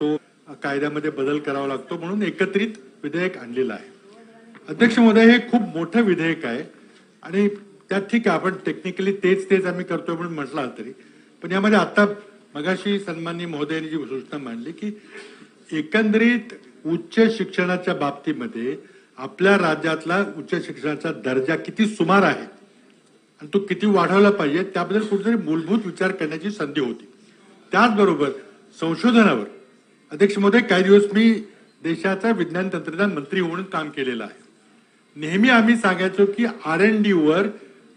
तो कायद्यामध्ये बदल करावा लागतो म्हणून एकत्रित विधेयक आणलेलं आहे. अध्यक्ष महोदय हे खूप मोठं विधेयक आहे आणि त्यात ठीक आहे आपण टेक्निकली तेच तेच आम्ही करतोय म्हणून म्हटलं तरी. पण यामध्ये आता मगाशी सन्माननीय महोदयांनी जी सूचना मांडली की एकंदरीत उच्च शिक्षणाच्या बाबतीमध्ये आपल्या राज्यातला उच्च शिक्षणाचा दर्जा किती सुमार आहे आणि तो किती वाढवला पाहिजे त्याबद्दल कुठेतरी मूलभूत विचार करण्याची संधी होती. त्याचबरोबर संशोधनावर अध्यक्ष महोदय काही दिवस मी देशाचा विज्ञान तंत्रज्ञान मंत्री म्हणून काम केलेलं आहे. नेहमी आम्ही सांगायचो की आर एन डी वर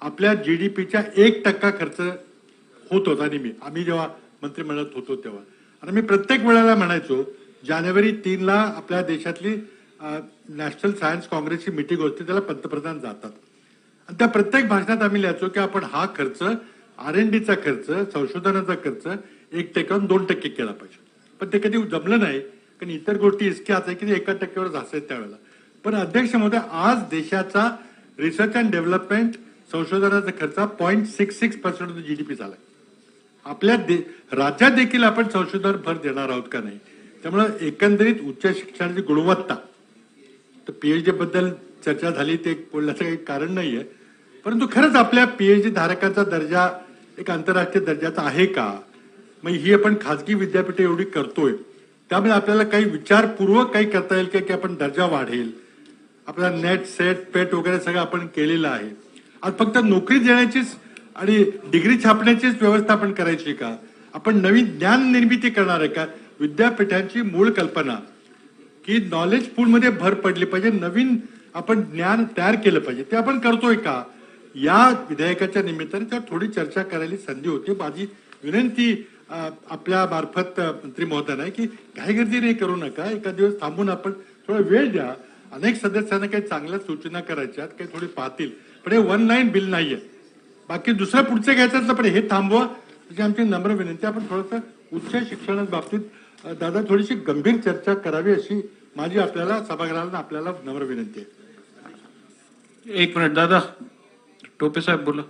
आपल्या पीच्या एक टक्का खर्च होत होता नेहमी. आम्ही जेव्हा मंत्रिमंडळात होतो तेव्हा. आणि मी प्रत्येक वेळेला म्हणायचो जानेवारी तीनला आपल्या देशातली नॅशनल सायन्स काँग्रेसची मिटिंग होती त्याला पंतप्रधान जातात. आणि त्या प्रत्येक भाषणात आम्ही लिहायचो की आपण हा खर्च आर एन डीचा खर्च संशोधनाचा खर्च एक टक्क्याहून दोन टक्के केला पाहिजे. पण ते कधी जमलं नाही. कारण इतर गोष्टी इतक्या आहेत की ते एका टक्क्यावर झासायत त्यावेळेला. पण अध्यक्ष महोदय आज देशाचा रिसर्च अँड डेव्हलपमेंट संशोधनाचा खर्च point six six percent G D P झाला आपल्या दे राज्यात देखील आपण संशोधन भर देणार आहोत का नाही? त्यामुळे एकंदरीत उच्च शिक्षणाची गुणवत्ता. तर पी एच बद्दल चर्चा झाली ते बोलण्याचं काही कारण नाही आहे परंतु खरंच आपल्या पी एच डी धारकाचा दर्जा एक आंतरराष्ट्रीय दर्जाचा आहे का? मग ही आपण खाजगी विद्यापीठे एवढी करतोय. त्यामुळे आपल्याला काही विचारपूर्वक काही करता येईल का की आपण दर्जा वाढेल? आपला नेट सेट पेट वगैरे सगळं आपण केलेलं आहे. आज फक्त नोकरी देण्याचीच आणि डिग्री छापण्याचीच व्यवस्था आपण करायची का? आपण नवीन ज्ञान निर्मिती करणार आहे का? विद्यापीठांची मूळ कल्पना की नॉलेज पूलमध्ये भर पडली पाहिजे नवीन आपण ज्ञान तयार केलं पाहिजे. ते आपण करतोय का? या विधेयकाच्या निमित्ताने त्यावर थोडी चर्चा करायला संधी होती माझी विनंती आपल्या मार्फत मंत्री महोदयांना की घाईगर्दी नाही करू नका एका दिवस थांबून आपण थोडा वेळ द्या. अनेक सदस्यांना काही चांगल्या सूचना करायच्यात काही थोडी पाहतील. पण हे वन लाईन बिल नाहीये. बाकी दुसरं पुढचं घ्यायचं असलं पण हे थांबवा. अशी आमची नम्र विनंती आपण थोडंसं उच्च शिक्षणा बाबतीत दादा थोडीशी गंभीर चर्चा करावी अशी माझी आपल्याला सभागृहाला आपल्याला नम्र विनंती आहे. एक मिनिट दादा. टोपे साहेब बोला.